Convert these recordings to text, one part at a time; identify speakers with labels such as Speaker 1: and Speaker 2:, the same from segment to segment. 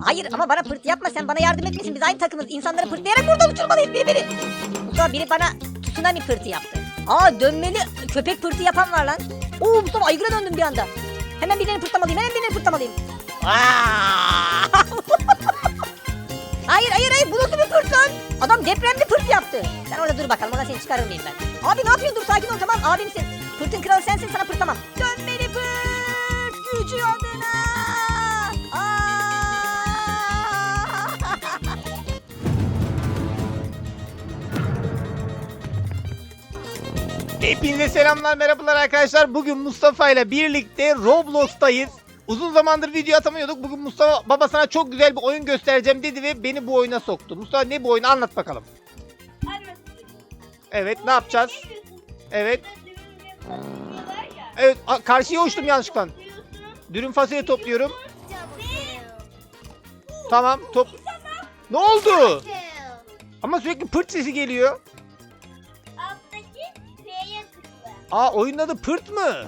Speaker 1: Hayır ama bana pırt yapma sen bana yardım etmesin. Biz aynı takımız. İnsanları pırtlayarak buradan uçurmalıyız birbirini. Mustafa biri bana tsunami pırtı yaptı. Aa dönmeli köpek pırtı yapan var lan. Oo Mustafa aygıra döndüm bir anda. Hemen birilerini pırtlamalıyım. Hemen birilerini pırtlamalıyım. Hayır hayır hayır bu nasıl bir pırt lan? Adam depremli pırt yaptı. Sen orada dur bakalım. Oradan seni çıkarır mıyım ben? Abi ne yapıyorsun? Dur sakin ol tamam. Abimsin. Pırtın kralı sensin sana pırtlamam. Dönmeli
Speaker 2: Hepinize selamlar merhabalar arkadaşlar. Bugün Mustafa ile birlikte Roblox'tayız. Uzun zamandır video atamıyorduk. Bugün Mustafa baba sana çok güzel bir oyun göstereceğim dedi ve beni bu oyuna soktu. Mustafa ne bu oyunu anlat bakalım. Evet ne yapacağız? Evet. Evet a- karşıya uçtum yanlışlıkla. Dürüm fasulye topluyorum. Tamam top. Ne oldu? Ama sürekli pırt sesi geliyor. Aa oyunun adı pırt mı?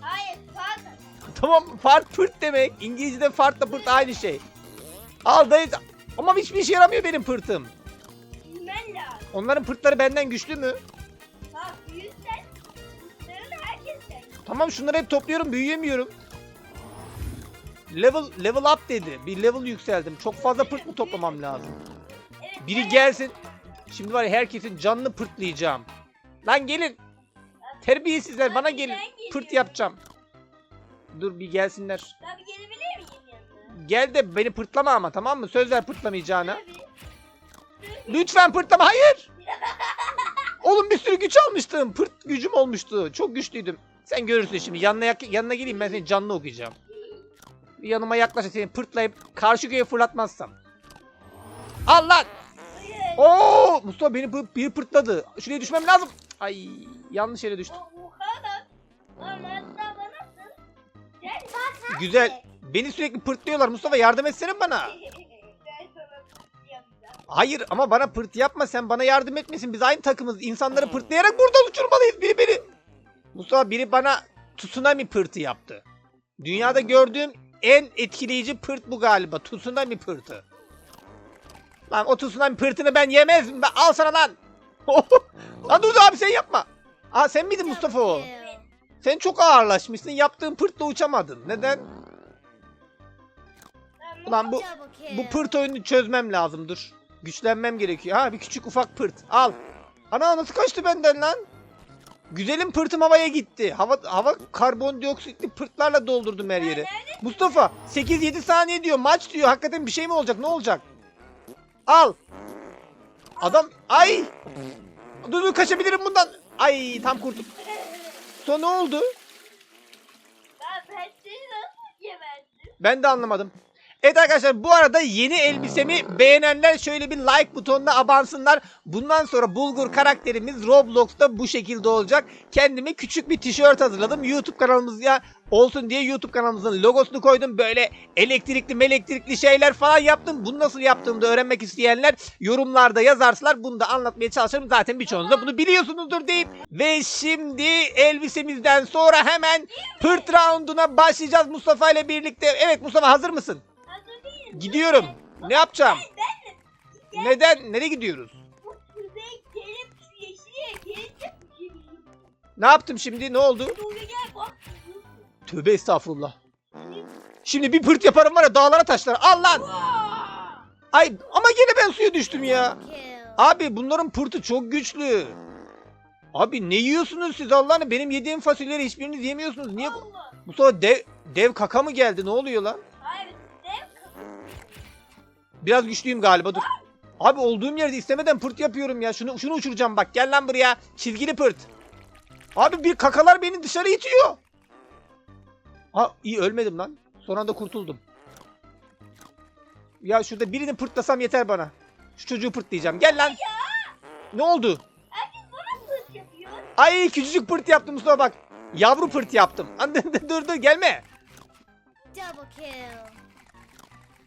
Speaker 3: Hayır, pardon.
Speaker 2: Tamam fart pırt demek. İngilizce'de fartla pırt aynı şey. Al dayı. Ama hiçbir işe yaramıyor benim pırtım.
Speaker 3: Bilmen lazım.
Speaker 2: Onların pırtları benden güçlü mü?
Speaker 3: Bak, büyürsen, kuşların herkesten.
Speaker 2: Tamam şunları hep topluyorum büyüyemiyorum. Level level up dedi. Bir level yükseldim. Çok fazla pırt mı toplamam lazım?
Speaker 3: Evet,
Speaker 2: Biri gelsin. Şimdi var ya herkesin canını pırtlayacağım. Lan gelin. Terbiyesizler bana
Speaker 3: Abi,
Speaker 2: gelin.
Speaker 3: ben geliyorum.
Speaker 2: Pırt yapacağım. Dur bir gelsinler.
Speaker 3: Tabii gelebilir miyim yanına?
Speaker 2: Gel de beni pırtlama ama tamam mı? Söz ver pırtlamayacağına.
Speaker 3: Tabii.
Speaker 2: Lütfen pırtlama. Hayır. Oğlum bir sürü güç almıştım. Pırt gücüm olmuştu. Çok güçlüydüm. Sen görürsün şimdi. Yanına yak- yanına geleyim ben senin canını okuyacağım. Bir yanıma yaklaş da seni pırtlayıp karşı köye fırlatmazsam. Al lan.
Speaker 3: Hayır.
Speaker 2: Oo Mustafa beni pı- biri pırtladı. Şuraya düşmem lazım. Ay yanlış yere düştüm.
Speaker 3: Bak.
Speaker 2: Güzel. Beni sürekli pırtlıyorlar. Mustafa yardım etsene bana. Hayır ama bana pırt yapma. Sen bana yardım etmesin. Biz aynı takımız. İnsanları pırtlayarak buradan uçurmalıyız biri beni. Mustafa biri bana tsunami pırtı yaptı. Dünyada gördüğüm en etkileyici pırt bu galiba. Tsunami pırtı. Lan o tsunami pırtını ben yemezdim. Ben, al sana lan. Lan dur abi sen yapma. Aa sen miydin Mustafa o? Sen çok ağırlaşmışsın. Yaptığın pırtla uçamadın. Neden? Ulan bu bu pırt oyunu çözmem lazım dur. Güçlenmem gerekiyor. Ha bir küçük ufak pırt. Al. Ana nasıl kaçtı benden lan? Güzelim pırtım havaya gitti. Hava hava karbondioksitli pırtlarla doldurdum her yeri. Mustafa 8-7 saniye diyor. Maç diyor. Hakikaten bir şey mi olacak? Ne olacak? Al. Adam ay. Dur dur kaçabilirim bundan. Ay tam kurtuldum. Sonra ne oldu?
Speaker 3: Ben, ben seni nasıl geberdim?
Speaker 2: Ben de anlamadım. Evet arkadaşlar bu arada yeni elbisemi beğenenler şöyle bir like butonuna abansınlar. Bundan sonra Bulgur karakterimiz Roblox'ta bu şekilde olacak. Kendime küçük bir tişört hazırladım. YouTube kanalımızda olsun diye YouTube kanalımızın logosunu koydum. Böyle elektrikli melektrikli şeyler falan yaptım. Bunu nasıl yaptığımı da öğrenmek isteyenler yorumlarda yazarsalar bunu da anlatmaya çalışırım. Zaten birçoğunuz da bunu biliyorsunuzdur deyip. Ve şimdi elbisemizden sonra hemen pırt rounduna başlayacağız Mustafa ile birlikte. Evet Mustafa hazır mısın? Gidiyorum. Ne yapacağım? Neden? Nereye gidiyoruz?
Speaker 3: bu kuzey gelip şu yeşile gelince bu gibi.
Speaker 2: Ne yaptım şimdi? Ne oldu?
Speaker 3: Doğru gel bak.
Speaker 2: Tövbe estağfurullah. Şimdi bir pırt yaparım var ya dağlara taşlara. Al lan. Ay ama gene ben suya düştüm ya. Abi bunların pırtı çok güçlü. Abi ne yiyorsunuz siz Allah'ını? Benim yediğim fasulyeleri hiçbiriniz yemiyorsunuz. Niye? bu-
Speaker 3: Allah.
Speaker 2: Mustafa dev, dev kaka mı geldi? Ne oluyor lan? Biraz güçlüyüm galiba dur. Abi olduğum yerde istemeden pırt yapıyorum ya. Şunu şunu uçuracağım bak. Gel lan buraya. Çizgili pırt. Abi bir kakalar beni dışarı itiyor. Ha iyi ölmedim lan. Son anda kurtuldum. Ya şurada birini pırtlasam yeter bana. Şu çocuğu pırtlayacağım. Gel lan. Ne oldu? Ay küçücük pırt yaptım Mustafa bak. Yavru pırt yaptım. dur dur gelme.
Speaker 4: Double kill.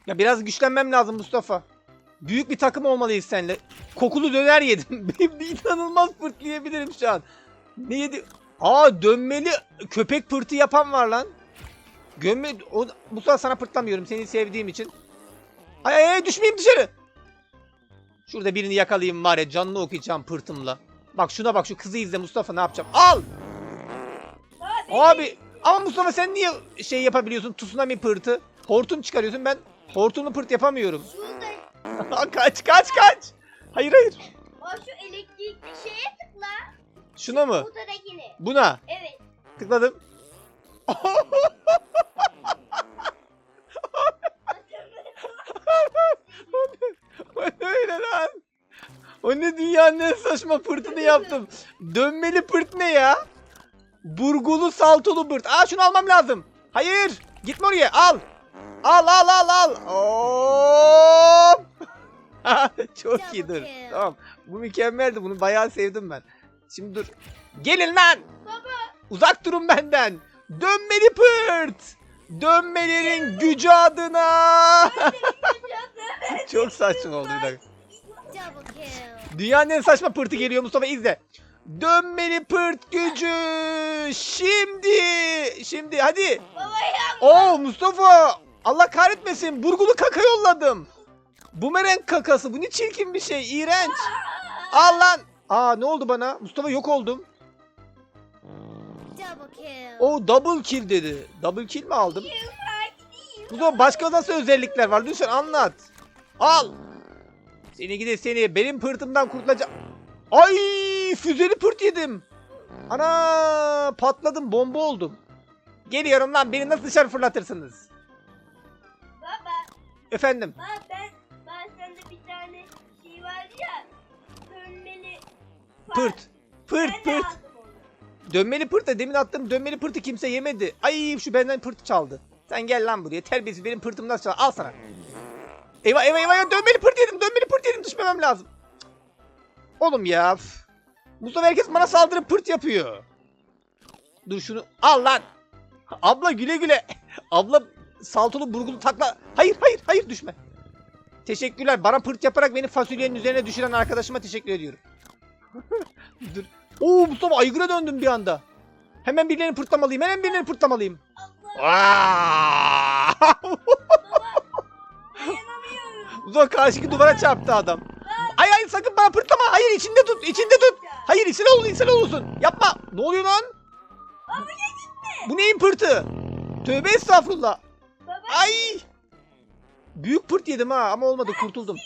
Speaker 2: Ya biraz güçlenmem lazım Mustafa. Büyük bir takım olmalıyız seninle. Kokulu döner yedim. İnanılmaz pırtlayabilirim şu an. Ne yedi? Aa dönmeli köpek pırtı yapan var lan. Gömme o, Mustafa sana pırtlamıyorum seni sevdiğim için. Ay ay ay düşmeyeyim dışarı. Şurada birini yakalayayım var ya canını okuyacağım pırtımla. Bak şuna bak şu kızı izle Mustafa ne yapacağım. Al. Abi ama Mustafa sen niye şey yapabiliyorsun tsunami pırtı? Hortum çıkarıyorsun ben hortumlu pırt yapamıyorum.
Speaker 3: Şurada
Speaker 2: kaç kaç kaç. Hayır hayır.
Speaker 3: o şu elektrikli şeye tıkla.
Speaker 2: Şuna mı? Buna.
Speaker 3: Evet.
Speaker 2: Tıkladım. o ne öyle lan? O ne dünyanın en saçma pırtını yaptım. Dönmeli pırt ne ya? Burgulu saltolu pırt. Aa şunu almam lazım. Hayır. Gitme oraya. Al. Al al al al. Hop. Çok iyi dur. Tamam. Bu mükemmeldi. Bunu bayağı sevdim ben. Şimdi dur. Gelin lan.
Speaker 3: Baba.
Speaker 2: Uzak durun benden. Dönmeli pırt. Dönmelerin gücü adına. Çok saçma oldu bir dakika. Dünyanın en saçma pırtı geliyor Mustafa izle. Dönmeli pırt gücü. Şimdi. Şimdi hadi.
Speaker 3: Baba.
Speaker 2: Oo Mustafa. Allah kahretmesin. Burgulu kaka yolladım. Bumerang kakası. Bu ne çirkin bir şey. İğrenç. Al lan. Aa ne oldu bana? Mustafa yok oldum. O double kill dedi. Double kill mi aldım? Zaman başka nasıl özellikler var? Lütfen anlat. Al. Seni gide seni. Benim pırtımdan kurtulacak. Ay füzeli pırt yedim. Ana patladım bomba oldum. Geliyorum lan beni nasıl dışarı fırlatırsınız? Efendim.
Speaker 3: Bak ben, ben sende bir tane şey vardı ya. Dönmeli.
Speaker 2: Pırt. Pırt
Speaker 3: Ben
Speaker 2: pırt. Dönmeli pırt da demin attığım dönmeli pırtı kimse yemedi. Ay şu benden pırt çaldı. Sen gel lan buraya. Terbiyesiz benim pırtım nasıl çaldı? Al sana. Eyvah eyvah eyvah eyvah. dönmeli pırt yedim dönmeli pırt yedim düşmemem lazım. Oğlum ya. Mustafa herkes bana saldırıp pırt yapıyor. Dur şunu al lan. Abla güle güle. Abla saltolu burgulu takla. Hayır hayır hayır düşme. Teşekkürler. Bana pırt yaparak beni fasulyenin üzerine düşüren arkadaşıma teşekkür ediyorum. Dur. Oo Mustafa aygıra döndüm bir anda. Hemen birilerini pırtlamalıyım. Hemen birilerini pırtlamalıyım. Mustafa karşıki duvara çarptı adam. Ay ay sakın bana pırtlama. Hayır içinde tut. içinde tut. Hayır içine ol, içine olursun. Yapma. Ne oluyor lan?
Speaker 3: Gitti?
Speaker 2: Bu neyin pırtı? Tövbe estağfurullah. Ay! Büyük pırt yedim ha ama olmadı kurtuldum.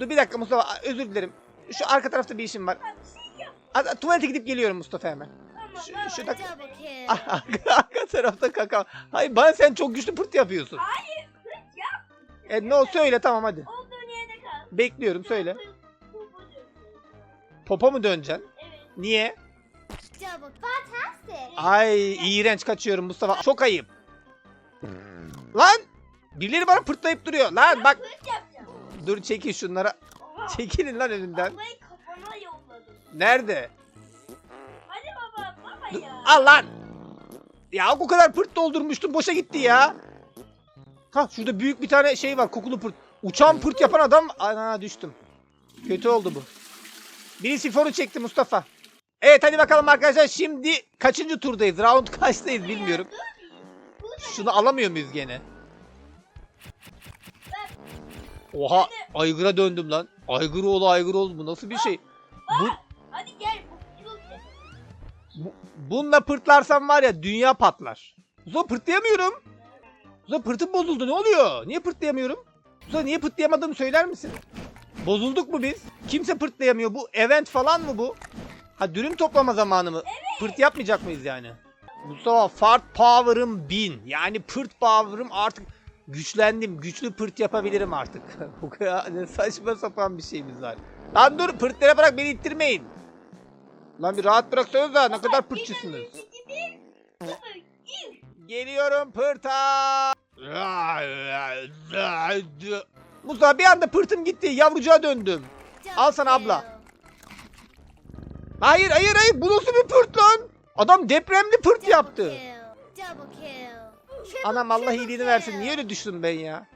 Speaker 2: Dur bir dakika Mustafa özür dilerim. Şu arka tarafta bir işim var.
Speaker 3: Bir şey.
Speaker 2: A- Tuvalete gidip geliyorum Mustafa hemen. Şu, şu dak-
Speaker 4: Double kill.
Speaker 2: Ah, arka, arka tarafta kaka. Hayır bana sen çok güçlü pırt yapıyorsun.
Speaker 3: Hayır. Kız yap.
Speaker 2: E ne o söyle tamam hadi.
Speaker 3: Olduğun yerde kal.
Speaker 2: Bekliyorum söyle. Popa mı döneceksin?
Speaker 3: Evet.
Speaker 2: Niye? Ay iğrenç kaçıyorum Mustafa. Çok ayıp. Lan! Birileri bana pırtlayıp duruyor. Lan bak. Dur çekil şunlara. Çekilin lan
Speaker 3: kafana yolladım.
Speaker 2: Nerede?
Speaker 3: Hadi baba. Baba ya.
Speaker 2: Al lan! Ya o kadar pırt doldurmuştum. Boşa gitti ya. Ha şurada büyük bir tane şey var. Kokulu pırt. Uçan pırt yapan adam. Ana düştüm. Kötü oldu bu. Biri sifonu çekti Mustafa. Evet hadi bakalım arkadaşlar. Şimdi kaçıncı turdayız? Round kaçtayız bilmiyorum. Şunu alamıyor muyuz gene? Oha aygıra döndüm lan. Aygır oğlu aygır oğlu bu nasıl bir şey? Bu,
Speaker 3: Hadi gel. Bu
Speaker 2: bununla pırtlarsam var ya dünya patlar. Uza pırtlayamıyorum. Uza pırtım bozuldu ne oluyor? Niye pırtlayamıyorum? Uza niye pırtlayamadığımı söyler misin? Bozulduk mu biz? Kimse pırtlayamıyor. Bu event falan mı bu? Ha dürüm toplama zamanı mı? Pırt yapmayacak mıyız yani? Mustafa fart power'ım 1000. Yani pırt power'ım artık güçlendim. Güçlü pırt yapabilirim artık. Bu kadar saçma sapan bir şeyimiz var. Lan dur pırtlara bırak beni ittirmeyin. Lan bir rahat bıraksanız da ne kadar pırtçısınız. Geliyorum pırta. Mustafa bir anda pırtım gitti. Yavrucağa döndüm. Al sana abla. Hayır hayır hayır. Bu nasıl bir pırt lan? Adam depremli pırt
Speaker 4: Double
Speaker 2: yaptı. Anam Allah iyiliğini versin. Niye öyle düştüm ben ya?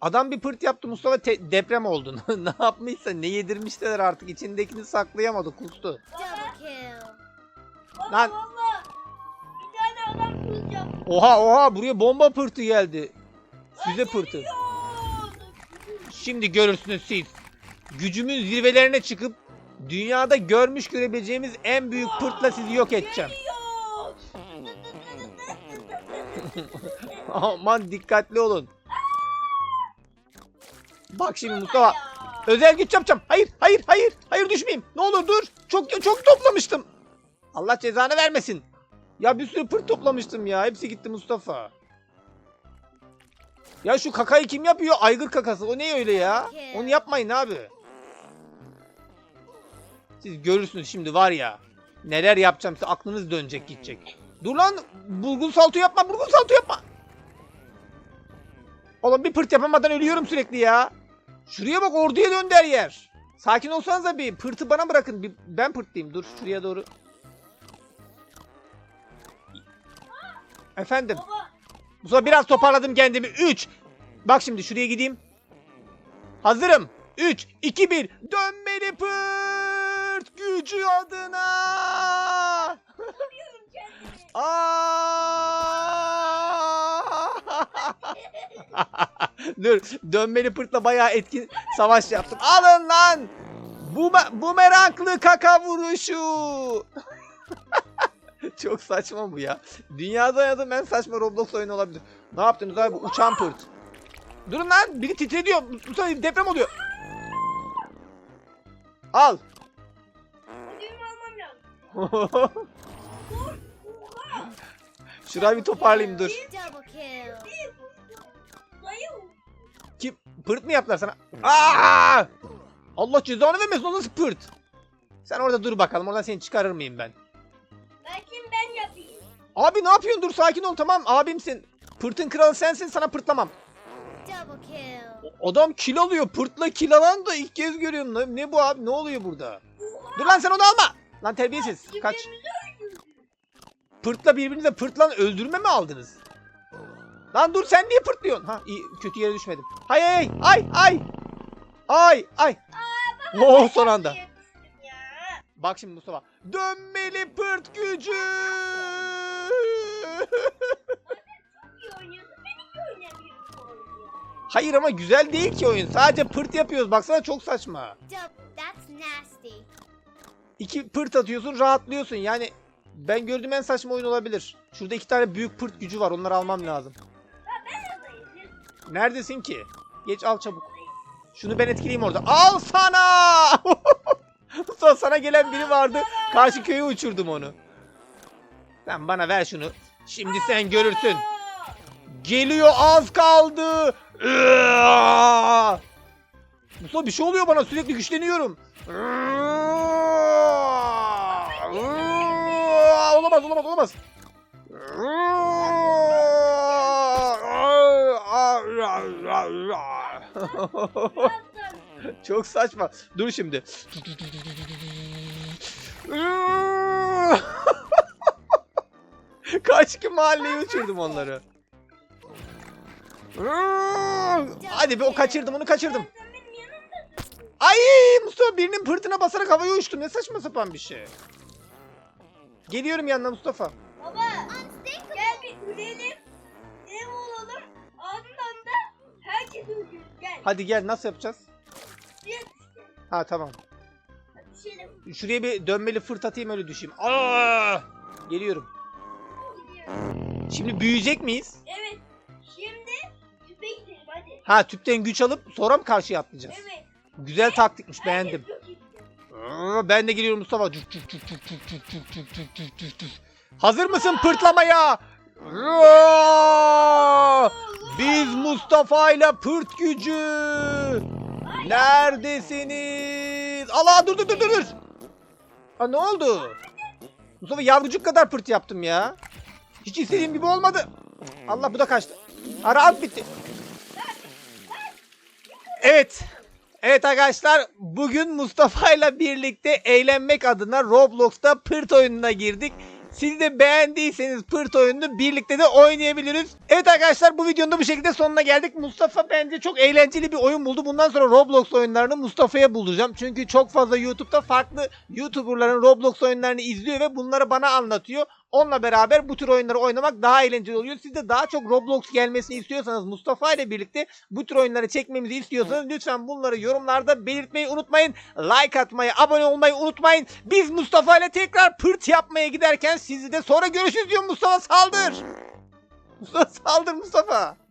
Speaker 2: Adam bir pırt yaptı Mustafa te- deprem oldu. ne yapmışsa ne yedirmişler artık. içindekini saklayamadı kustu. Lan.
Speaker 3: valla. Bir tane adam kız yaptı.
Speaker 2: Oha oha buraya bomba pırtı geldi. Füze pırtı. Şimdi görürsünüz siz. Gücümün zirvelerine çıkıp dünyada görmüş görebileceğimiz en büyük pırtla sizi yok edeceğim. Aman dikkatli olun. Bak şimdi Mustafa. Özel güç yapacağım. Hayır, hayır, hayır. Hayır düşmeyeyim. Ne olur dur. Çok çok toplamıştım. Allah cezanı vermesin. Ya bir sürü pırt toplamıştım ya. Hepsi gitti Mustafa. Ya şu kakayı kim yapıyor? Aygır kakası. O ne öyle ya? Onu yapmayın abi. Siz görürsünüz şimdi var ya. Neler yapacağım size aklınız dönecek gidecek. Dur lan bulgur salto yapma bulgur salto yapma. Oğlum bir pırt yapamadan ölüyorum sürekli ya. Şuraya bak orduya döndü her yer. Sakin olsanız da bir pırtı bana bırakın. Bir, ben pırtlayayım dur şuraya doğru. Efendim. Bu sefer biraz toparladım kendimi. 3. Bak şimdi şuraya gideyim. Hazırım. 3, 2, 1. Dönmeli pırt gücü adına. Aa! Dur. Dönmeli pırtla bayağı etkin savaş yaptım. Alın lan. Bu bumeranglı kaka vuruşu. Çok saçma bu ya. Dünyada oynadığım en saçma Roblox oyunu olabilir. Ne yaptınız abi? Bu uçan pırt. Durun lan. Biri titrediyor. Bu deprem oluyor. Al. Şurayı bir toparlayayım dur. Kim? Pırt mı yaptılar sana? Aa! Allah cezanı vermesin o nasıl pırt? Sen orada dur bakalım. Oradan seni çıkarır mıyım ben?
Speaker 3: Belki ben yapayım.
Speaker 2: Abi ne yapıyorsun? Dur sakin ol tamam. Abimsin. Pırtın kralı sensin. Sana pırtlamam. Adam kil alıyor. Pırtla kil alan da ilk kez görüyorum. Ne, ne bu abi? Ne oluyor burada? Dur lan sen onu alma. Lan terbiyesiz. Kaç. Pırtla birbirinize pırtlan öldürme mi aldınız? Lan dur sen niye pırtlıyorsun? Ha iyi kötü yere düşmedim. Hay ay ay ay. Ay ay. Oo son anda. Bak şimdi Mustafa. Dönmeli pırt gücü. Hayır ama güzel değil ki oyun. Sadece pırt yapıyoruz. Baksana çok saçma.
Speaker 4: That's nasty.
Speaker 2: İki pırt atıyorsun rahatlıyorsun. Yani ben gördüğüm en saçma oyun olabilir. Şurada iki tane büyük pırt gücü var. Onları almam lazım. Neredesin ki? Geç al çabuk. Şunu ben etkileyeyim orada. Al sana! Mustafa sana gelen biri vardı. Karşı köye uçurdum onu. Sen bana ver şunu. Şimdi sen görürsün. Geliyor az kaldı. Mustafa bir şey oluyor bana sürekli güçleniyorum. Olamaz olamaz olamaz. Çok saçma. Dur şimdi. Kaç ki mahalleye uçurdum onları. Hadi be o kaçırdım onu kaçırdım. Ay Mustafa birinin pırtına basarak havaya uçtum. Ne saçma sapan bir şey. Geliyorum yanına Mustafa.
Speaker 3: Baba. Gel bir ürelim. Ev olalım. Ardından da herkes öldürür. Gel.
Speaker 2: Hadi gel nasıl yapacağız?
Speaker 3: Gel.
Speaker 2: Ha tamam.
Speaker 3: Düşelim.
Speaker 2: Şuraya bir dönmeli fırt atayım öyle düşeyim. Aa! Geliyorum.
Speaker 3: Gidiyorum.
Speaker 2: Şimdi büyüyecek miyiz?
Speaker 3: Evet. Şimdi tüpe gidelim hadi.
Speaker 2: Ha tüpten güç alıp sonra mı karşıya atlayacağız?
Speaker 3: Evet.
Speaker 2: Güzel taktikmiş beğendim. Ben de geliyorum Mustafa. Hazır mısın pırtlamaya? Biz Mustafa ile pırt gücü. Neredesiniz? Allah dur dur dur dur. Aa, ne oldu? Mustafa yavrucuk kadar pırt yaptım ya. Hiç istediğim gibi olmadı. Allah bu da kaçtı. Ara bitti. Evet. Evet arkadaşlar bugün Mustafa ile birlikte eğlenmek adına Roblox'ta pırt oyununa girdik. Siz de beğendiyseniz pırt oyununu birlikte de oynayabiliriz. Evet arkadaşlar bu videonun da bu şekilde sonuna geldik. Mustafa bence çok eğlenceli bir oyun buldu. Bundan sonra Roblox oyunlarını Mustafa'ya bulacağım. Çünkü çok fazla YouTube'da farklı YouTuber'ların Roblox oyunlarını izliyor ve bunları bana anlatıyor. Onunla beraber bu tür oyunları oynamak daha eğlenceli oluyor. Siz de daha çok Roblox gelmesini istiyorsanız Mustafa ile birlikte bu tür oyunları çekmemizi istiyorsanız lütfen bunları yorumlarda belirtmeyi unutmayın. Like atmayı, abone olmayı unutmayın. Biz Mustafa ile tekrar pırt yapmaya giderken sizi de sonra görüşürüz diyor Mustafa saldır. Mustafa saldır Mustafa.